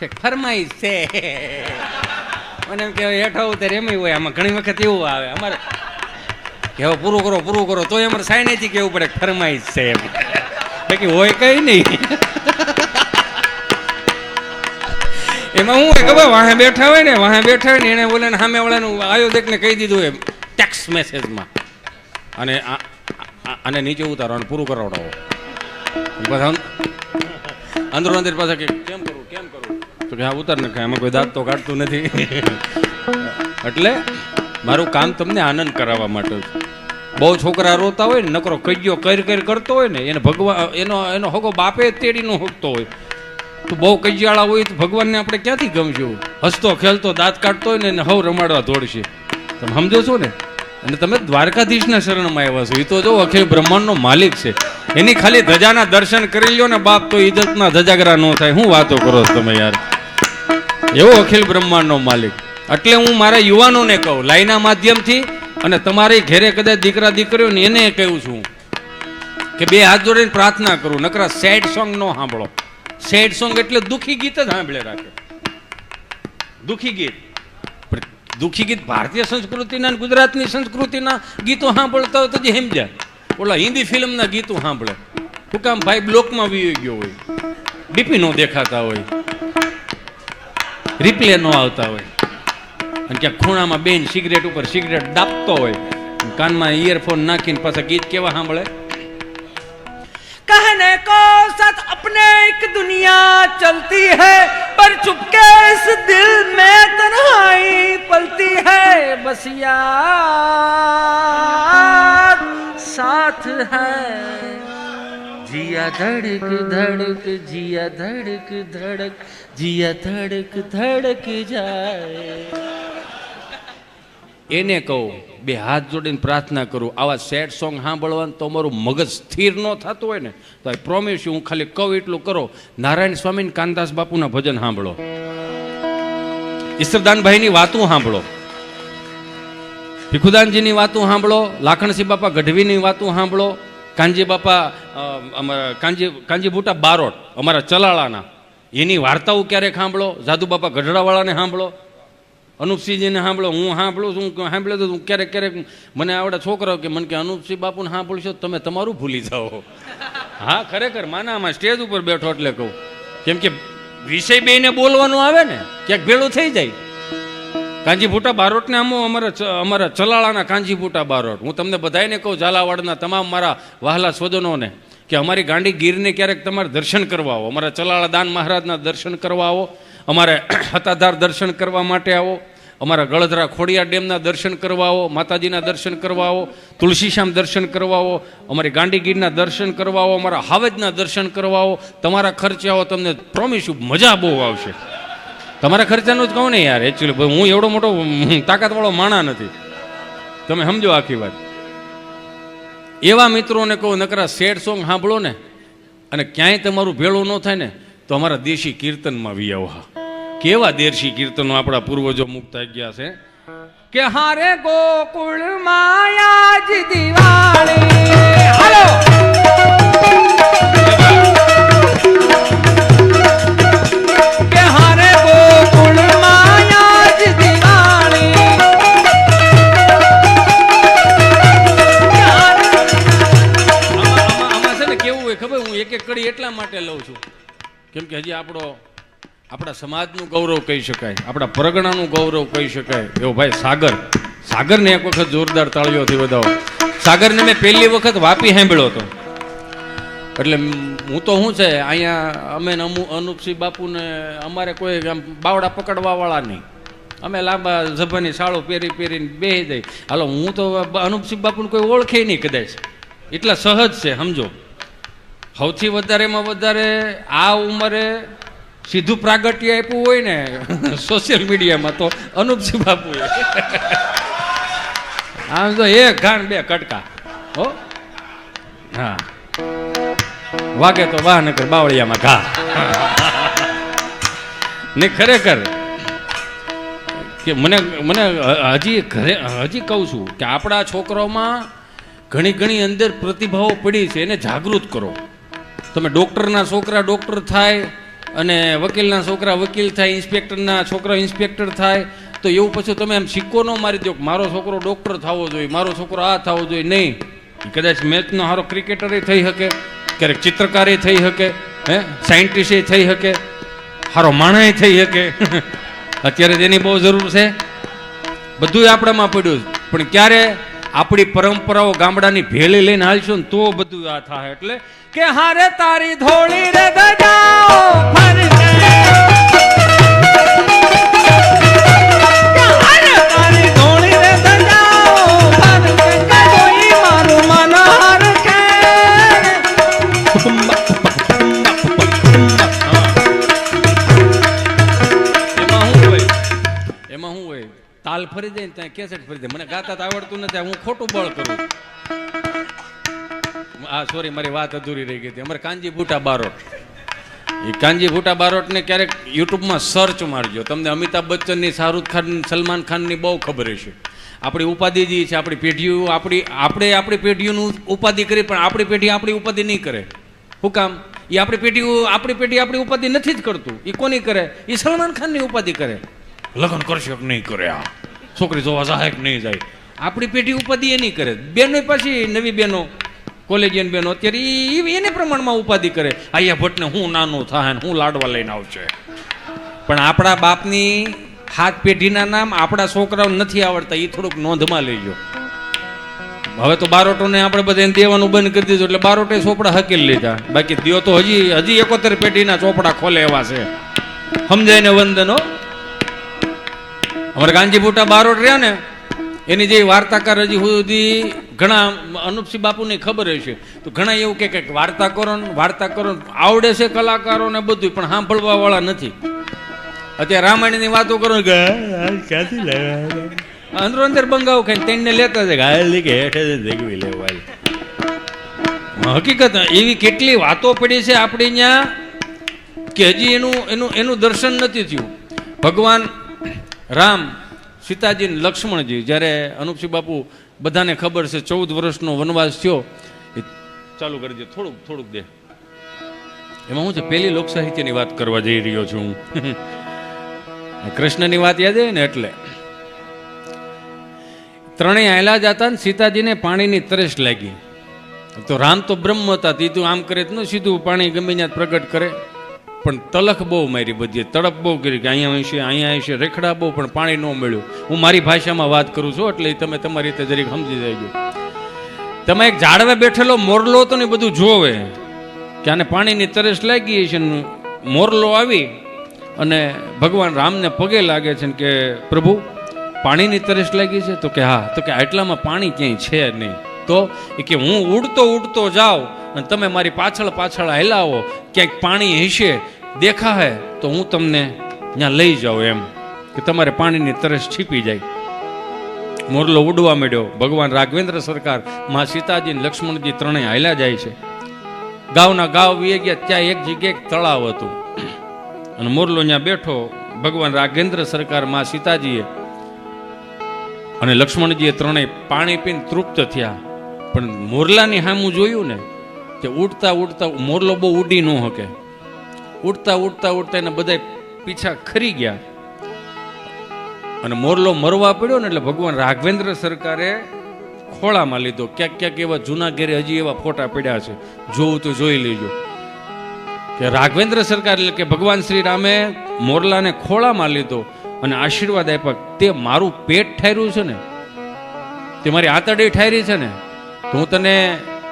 ઠેક ફરમાઈશ છે. મને એમ કહેવાય હેઠો ઉતર એમ હોય. આમાં ઘણી વખત એવું આવે. અમારે કેવો પૂરું કરો પૂરું કરો. તોય અમારે સાઈનેથી કેવું પડે કે ફરમાઈશ છે એમ. બાકી હોય કઈ નહીં. એમાં હું હોય ખબર? વાહે બેઠા હોય ને, વાહે બેઠા હોય ને, એને બોલે સામે વાળાનું આયોજકને કહી દીધું એમ ટેક્સ મેસેજમાં અને આ- અને નીચે ઉતારો અને પૂરું કરાવડાવો. અંદર અંદરો પાછા કે, કેમ કરું કેમ કરું? તો કે હા, ઉતાર નાખે એમાં કોઈ દાંત તો કાઢતું નથી. એટલે મારું કામ તમને આનંદ કરાવવા માટે. બહુ છોકરા રોતા હોય ને, નકરો કજ્યો કર કર કરતો હોય ને, એને ભગવાન એનો એનો હગો બાપે તેડીનો હોકતો હોય. તો બહુ કજિયાળા હોય તો ભગવાનને આપણે ક્યાંથી ગમશું? હસતો, ખેલતો, દાંત કાઢતો હોય ને, એને હવ રમાડવા દોડશે. તમે સમજો છો ને? અને તમે દ્વારકાધીશના શરણમાં આવ્યા છો. એ તો જો અખિલ બ્રહ્માંડનો માલિક છે. એની ખાલી ધજાના દર્શન કરી લ્યો ને બાપ તો ઇજ્જતના ધજાગરા ન થાય. હું વાતો કરો છો તમે યાર? એવો અખિલ બ્રહ્માંડનો માલિક. એટલે હું મારા યુવાનોને કહું, લાઈના માધ્યમથી અને તમારી ઘેરે કદાચ દીકરા દીકરીઓ ને એને કહું છું કે બે હાથ જોડીને પ્રાર્થના કરું, નકરા સેડ સોંગ નો સાંભળો. સેડ સોંગ એટલે દુઃખી ગીત જ સાંભળે રાખે. દુઃખી ગીત. દુઃખી ગીત ભારતીય સંસ્કૃતિના ગુજરાતની સંસ્કૃતિના ગીતો સાંભળતા હોય તો જે સમજ્યા. ઓલા હિન્દી ફિલ્મના ગીતો સાંભળે. હું કામ ભાઈ બ્લોકમાં વી ગયો હોય. ડીપી નો દેખાતા હોય. રિપ્લે નો આવતા હોય અને ક્યાંક ખૂણામાં બેન સિગરેટ ઉપર સિગરેટ દાબતો હોય કાનમાં ઇયરફોન નાખીને પાછા ગીત કેવા સાંભળે कहने को सच अपने एक दुनिया चलती है पर चुपके इस दिल में तन्हाई पलती है बस यार साथ है જીયા ધડક ધડક, જીયા ધડક ધડક, જીયા ધડક ધડક જાય. એને કહું, બે હાથ જોડીને પ્રાર્થના કરું, આવા સેડ સોંગ સાંભળવાનું તો અમારું મગજ સ્થિર ન થતું હોય ને, તો આઈ પ્રોમિસ હું ખાલી કહું એટલું કરો. નારાયણ સ્વામી કાનદાસ બાપુના ભજન સાંભળો. ઈશ્વરદાનભાઈની વાતું સાંભળો. ભીખુદાનજીની વાતું સાંભળો, લાખણસિંહ બાપા ગઢવીની વાતો સાંભળો. કાંજી બાપા અમારા કાંજી બુટા બારોટ, અમારા ચલાળાના. એની વાર્તાઓ ક્યારેક સાંભળો? જાદુ બાપા ગઢડાવાળાને સાંભળો? અનુપસિંહજીને સાંભળો? હું સાંભળું છું સાંભળ્યો તો હું ક્યારેક ક્યારેક મને આવડે છોકરાઓ કે મને કે, અનુપસિંહ બાપુને સાંભળશો તમે તમારું ભૂલી જાઓ. હા, ખરેખર માના આમાં સ્ટેજ ઉપર બેઠો એટલે કહું. કેમ કે વિષય બેને બોલવાનું આવે ને, ક્યાંક ભેળું થઈ જાય. કાંજીભૂટા બારોટને આમો અમારા અમારા ચલાળાના કાંજીભૂટા બારોટ. હું તમને બધાને કહું, ઝાલાવાડના તમામ મારા વહાલા સ્વજનોને, કે અમારી ગાંડી ગીરને ક્યારેક તમારે દર્શન કરવા આવો. અમારા ચલાળા દાન મહારાજના દર્શન કરવા આવો. અમારે હતાધાર દર્શન કરવા માટે આવો. અમારા ગળધરા ખોડિયા ડેમના દર્શન કરવા આવો. માતાજીના દર્શન કરવા આવો. તુલસીશ્યામ દર્શન કરવા આવો. અમારી ગાંડીગીરના દર્શન કરવા આવો. અમારા હાવેજના દર્શન કરવા આવો. તમારા ખર્ચે આવો. તમને પ્રોમિસ મજા બહુ આવશે. તમારા ખર્ચાનું જ કહું ને યાર એકચ્યુઅલી હું એવડો મોટો તાકાતવાળો માણા નથી. તમે સમજો આખી વાત. એવા મિત્રોને કહું, નકરા સેડ સોંગ સાંભળો ને, અને ક્યાંય તમારું ભેળું ન થાય ને, તો અમારા દેશી કીર્તનમાં વી આવો. કેવા દેશી કીર્તનો આપણા પૂર્વજો મુક્ત થઈ ગયા છે? કે હારે ગોકુળ માયા જ દિવાળી. એટલા માટે લઉં છું. કેમ કે હજી આપણો, આપણા સમાજનું ગૌરવ કહી શકાય, આપણા પરગણાનું ગૌરવ કહી શકાય. એવો ભાઈ સાગર, સાગરને એક વખત જોરદાર તાળીઓથી વધાવો. સાગરને મેં પહેલી વખત વાપી સાંભળ્યો હતો. એટલે હું તો શું છે, અહીંયા અમે અમુ, અનુપસિંહ બાપુને અમારે કોઈ આમ બાવડા પકડવા વાળા નહીં. અમે લાંબા જભાની શાળો પહેરી પહેરીને બેસી જાય હાલો, હું તો અનુપસિંહ બાપુને કોઈ ઓળખે નહીં કદાચ. એટલા સહજ છે, સમજો. સૌથી વધારેમાં વધારે આ ઉંમરે સીધું પ્રાગટ્ય આપ્યું હોય ને સોશિયલ મીડિયામાં તો અનુપસિંહ બાપુ આમ તો એક ઘાણ બે કટકા, હો? હા. વાગે તો વાહ, નકર બાવળિયામાં ઘા. ને ખરેખર, કે મને મને હજી ઘરે, હજી કહું છું કે આપણા છોકરાઓમાં ઘણી ઘણી અંદર પ્રતિભાઓ પડી છે, એને જાગૃત કરો. તમે ડૉક્ટરના છોકરા ડૉક્ટર થાય અને વકીલના છોકરા વકીલ થાય, ઇન્સ્પેક્ટરના છોકરા ઇન્સ્પેક્ટર થાય, તો એવું પછી તમે એમ સિક્કો ન મારી દો મારો છોકરો ડૉક્ટર થવો જોઈએ, મારો છોકરો આ થવો જોઈએ. નહીં. કદાચ મેચનો સારો ક્રિકેટરે થઈ શકે, ક્યારેક ચિત્રકારે થઈ શકે, હે? સાયન્ટિસ્ટે થઈ શકે સારો માણસ થઈ શકે. અત્યારે તેની બહુ જરૂર છે. બધું આપણામાં પડ્યું. પણ ક્યારે આપણી પરંપરાઓ ગામડાની ભેળી લઈને હાલશું ને તો બધું આ થાય. એટલે કે હારે તારી ધોળી રે હોય? તાલ ફરી જાય ત્યાં કેસેટ ફરી જાય. નથી હું ખોટું બળ કરું. આ સોરી મારી વાત અધૂરી રહી ગઈ હતી. અમારે કાંજી ભૂટા બારોટ. એ કાંજી ભૂટા બારોટને ક્યારેક યુટ્યુબમાં સર્ચ મારજો. તમને અમિતાભ બચ્ચનની, શાહરૂખ ખાન, સલમાન ખાનની બહુ ખબર હશે. આપણી ઉપાધિ જે છે, આપણી પેઢીઓ, આપણી, આપણે આપણી પેઢીઓનું ઉપાધિ કરી, પણ આપણી પેઢી આપણી ઉપાધિ નહીં કરે. શું કામ? એ આપણી પેઢીઓ, આપણી પેઢી આપણી ઉપાધિ નથી જ કરતું. એ કોની કરે? એ સલમાન ખાનની ઉપાધિ કરે. લગ્ન કરશે નહીં કરે આ? છોકરી જોવા જાય નહીં જાય? આપણી પેઢી ઉપાધિ એ નહીં કરે. બેનો પછી નવી બેનો, કોલેજિયન બેનો, અત્યારે ઈ એને પ્રમાણમાં ઉપાધિ કરે. આયા ભટ્ટને હું નાનું થાય હું લાડવા લઈને આવશે પણ આપણા બાપની હાથ પેઢીના નામ આપણા છોકરાઓ નથી આવડતા. એ થોડુંક નોંધમાં લેજો. હવે તો બારોટોને આપણે બધાને દેવાનું બંધ કરી દીધું એટલે બારોટે ચોપડા હકેલ લીધા. બાકી દિયો તો હજી હજી એકોતેર પેઢીના ચોપડા ખોલે એવા છે. સમજાય ને વંદનો અમારે ગાંધી બુટા બારોટ રહ્યા ને એની જે વાર્તાકાર હજી સુધી ઘણા, અનુપસિંહ બાપુને ખબર હશે. તો ઘણા એવું કે કંઈક વાર્તા કરો આવડે છે કલાકારોને બધું પણ સાંભળવા વાળા નથી. અત્યારે રામાયણની વાતો કરો અંદરો અંદર બંગાવ ખાઈને તેને લેતા છે ગાયલી કે, હેઠે ભેગવી લેવા હકીકત, એવી કેટલી વાતો પડી છે આપણે અહીંયા કે હજી એનું એનું એનું દર્શન નથી થયું. ભગવાન રામ સીતાજી ને લક્ષ્મણજી, જ્યારે અનુપસિંહ બાપુ બધાને ખબર છે ચૌદ વર્ષનો વનવાસ થયો, એ ચાલુ કરી દે, થોડુંક થોડુંક દે. એમાં હું છે પહેલી લોક વાત કરવા જઈ રહ્યો છું. કૃષ્ણની વાત યાદ આવે ને એટલે. ત્રણેય આયલા જતા ને સીતાજીને પાણીની તરસ લાગી. તો રામ તો બ્રહ્મ હતા તીધું આમ કરે તો સીધું પાણી ગમે ત્યાં પ્રગટ કરે. પણ તલખ બહુ મારી બધી, તડપ બહુ કરી કે અહીંયા હશે અહીંયા હશે રેખડા બહુ, પણ પાણી ન મળ્યું. હું મારી ભાષામાં વાત કરું છું, એટલે તમે તમારી રીતે જરીક સમજી જાયજો. તમે એક ઝાડવે બેઠેલો, મોરલો તો ને બધું જોવે. કે આને પાણીની તરસ લાગી છે ને મોરલો આવી, અને ભગવાન રામને પગે લાગે છે ને કે, પ્રભુ, પાણીની તરસ લાગી છે? તો કે, હા. તો કે આટલામાં પાણી ક્યાંય છે નહીં. તો એ કે હું ઉડતો ઉડતો જાઉં અને તમે મારી પાછળ પાછળ હલાવો, ક્યાંક પાણી હશે દેખાય તો હું તમને ત્યાં લઈ જાઉં એમ. કે તમારે પાણીની તરસ છીપી જાય. મોરલો ઉડવા માંડ્યો. ભગવાન રાઘવેન્દ્ર સરકારમાં સીતાજી ને લક્ષ્મણજી ત્રણેય હાલ્યા જાય છે. ગાવના ગાવ વીએ ગયા, ત્યાં એક જગ્યાએ તળાવ હતું. અને મોરલો ત્યાં બેઠો. ભગવાન રાઘેન્દ્ર સરકાર મા સીતાજીએ અને લક્ષ્મણજીએ ત્રણેય પાણી પીને તૃપ્ત થયા. પણ મોરલાની સામું જોયું ને કે ઉડતા ઉડતા મોરલો બહુ ઉડી ન શકે ઉડતા ઉડતા ઉડતા એને બધા પીછા ખરી ગયા. અને મોરલો મરવા પડ્યો ને એટલે ભગવાન રાઘવેન્દ્ર સરકારે ખોળામાં લીધો. ક્યાંક ક્યાંક એવા જૂના ઘેરે હજી એવા ફોટા પડ્યા છે. જોવું તો જોઈ લેજો. કે રાઘવેન્દ્ર સરકાર એટલે કે ભગવાન શ્રી રામે મોરલાને ખોળામાં લીધો અને આશીર્વાદ આપ્યા. તે મારું પેટ ઠાર્યું છે ને. તે મારી આતડી ઠારી છે ને. હું તને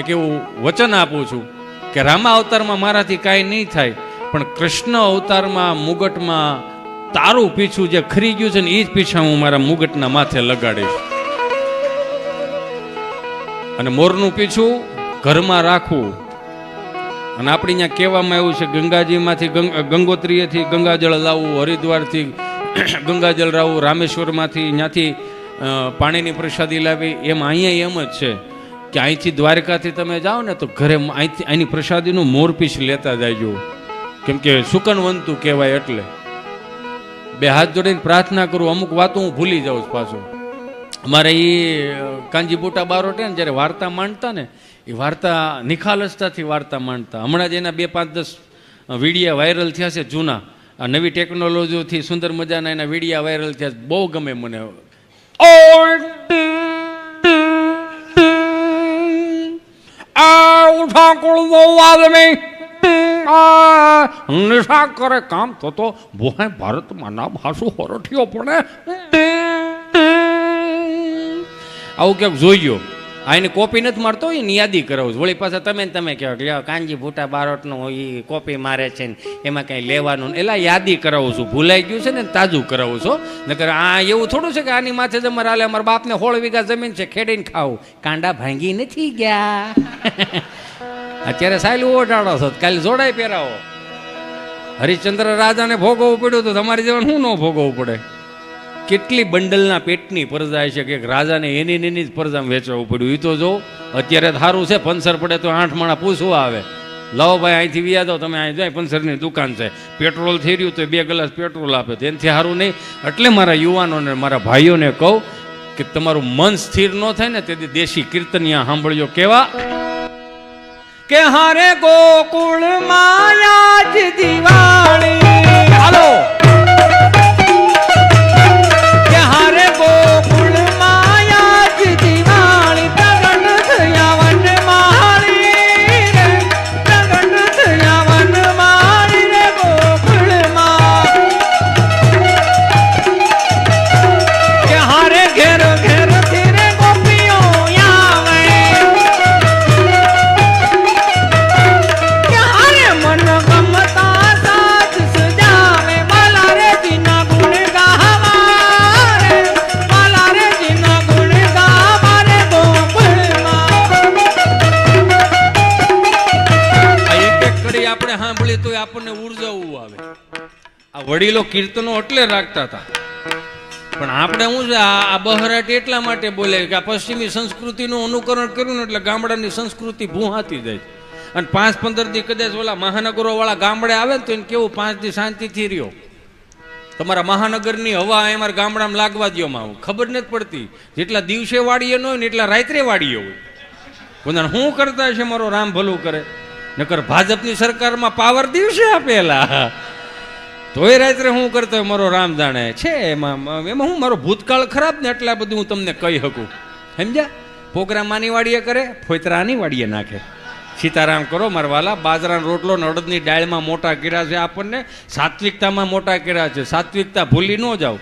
એક એવું વચન આપું છું કે રામા અવતારમાં મારાથી કાંઈ નહીં થાય, પણ કૃષ્ણ અવતારમાં મુગટમાં તારું પીછું જે ખરી ગયું છે ને એ જ પીછા હું મારા મુગટના માથે લગાડીશ. અને મોરનું પીછું ઘરમાં રાખવું. અને આપણે અહીંયા કહેવામાં આવ્યું છે, ગંગાજીમાંથી ગંગોત્રીએથી ગંગાજળ લાવવું, હરિદ્વારથી ગંગાજળ લાવવું રામેશ્વરમાંથી ત્યાંથી પાણીની પ્રસાદી લાવી, એમ અહીંયા એમ જ છે. કે અહીંથી દ્વારકાથી તમે જાઓ ને તો ઘરે અહીંથી અહીંની પ્રસાદીનું મોરપીસ લેતા જાયજો કેમ કે સુકનવંતું કહેવાય એટલે. બે હાથ જોડીને પ્રાર્થના કરું, અમુક વાતો હું ભૂલી જાઉં છું પાછું. અમારે એ કાંજી બુટા બારોટે ને, જ્યારે વાર્તા માંડતા ને એ વાર્તા નિખાલસતાથી વાર્તા માંડતા. હમણાં જ એના બે પાંચ દસ વિડીયા વાયરલ થયા છે જૂના. આ નવી ટેકનોલોજીથી સુંદર મજાના એના વિડીયા વાયરલ થયા બહુ ગમે મને. આ ઉઠા કુળનો આદમી નિશા કરે કામ થતો ભોહે બોહે ભારતમાં નામ હાસુ હરઠિયો પડે. આવું ક્યાંક જોઈજો આ એની કોપી નથી મારતો એની યાદી કરાવું. વળી પાછા તમે તમે કહેવા કે કાનજી ભૂટા બારોટનું એ કોપી મારે છે ને, એમાં કંઈ લેવાનું એલા યાદી કરાવું છું. ભૂલાઈ ગયું છે ને તાજું કરાવું છું નકર આ એવું થોડું છે કે આની માથે જ અમારે હાલે, અમારા બાપને હોળ વીઘા જમીન છે, ખેડીને ખાવું. કાંડા ભાંગી નથી ગયા. અત્યારે સાયલું ઓઢાડો છો, કાલે જોડાય પહેરાવો. હરિશ્ચંદ્ર રાજાને ભોગવવું પડ્યું તો તમારી જેવા શું ન ભોગવવું પડે? કેટલી બંડલના પેટની પરજા છે કે રાજાને એની એની જ પરજામ વેચવું પડ્યું? એ તો જો, અત્યારે સારું છે, પંસર પડે તો આઠ માણા પૂછવા આવે. લાવો ભાઈ, અહીંથી વ્યા દો તમે અહીં જાય, પંસરની દુકાન છે. પેટ્રોલ થઈ રહ્યું તો બે ગ્લાસ પેટ્રોલ આપે. તો એનાથી સારું નહીં. એટલે મારા યુવાનોને, મારા ભાઈઓને કહું કે તમારું મન સ્થિર ન થાય ને તેથી દેશી કીર્તનિયા સાંભળજો કેવા. કે હારે ગોકુળ માયા જ આ વડીલો કીર્તનો એટલે રાખતા હતા. પણ આપણે શું છે આ બહરાટ એટલા માટે બોલે કે આ પશ્ચિમી સંસ્કૃતિનું અનુકરણ કર્યું ને એટલે ગામડાની સંસ્કૃતિ ભૂહાતી જાય. અને પાંચ પંદર દી કદાચ ઓલા મહાનગરો વાળા ગામડે આવે ને તો એને કેવું પાંચ દી શાંતિથી રહ્યો. તમારા મહાનગરની હવા અમારા ગામડામાં લાગવા દો માં આવું. ખબર નથી પડતી. જેટલા દિવસે વાડીએ ન હોય ને એટલા રાત્રે વાડીએ હોય. બધાને શું કરતા છે મારો રામ ભલું કરે? નકર ભાજપની સરકારમાં પાવર દિવસે આપેલા. તોય રાત્રે હું કરતો હોય, મારો રામ જાણે. છે એમાં એમાં હું મારો ભૂતકાળ ખરાબ ને એટલા બધું હું તમને કહી શકું. સમજ્યા? પ્રોગ્રામ માની વાડીએ કરે, ફોતરાની વાડીએ નાખે. સીતારામ કરો, મારા વાલા, બાજરાનો રોટલો ને અડદની ડાળમાં મોટા કીડા છે આપણને. સાત્વિકતામાં મોટા કીડા છે. સાત્વિકતા ભૂલી ન જાઓ.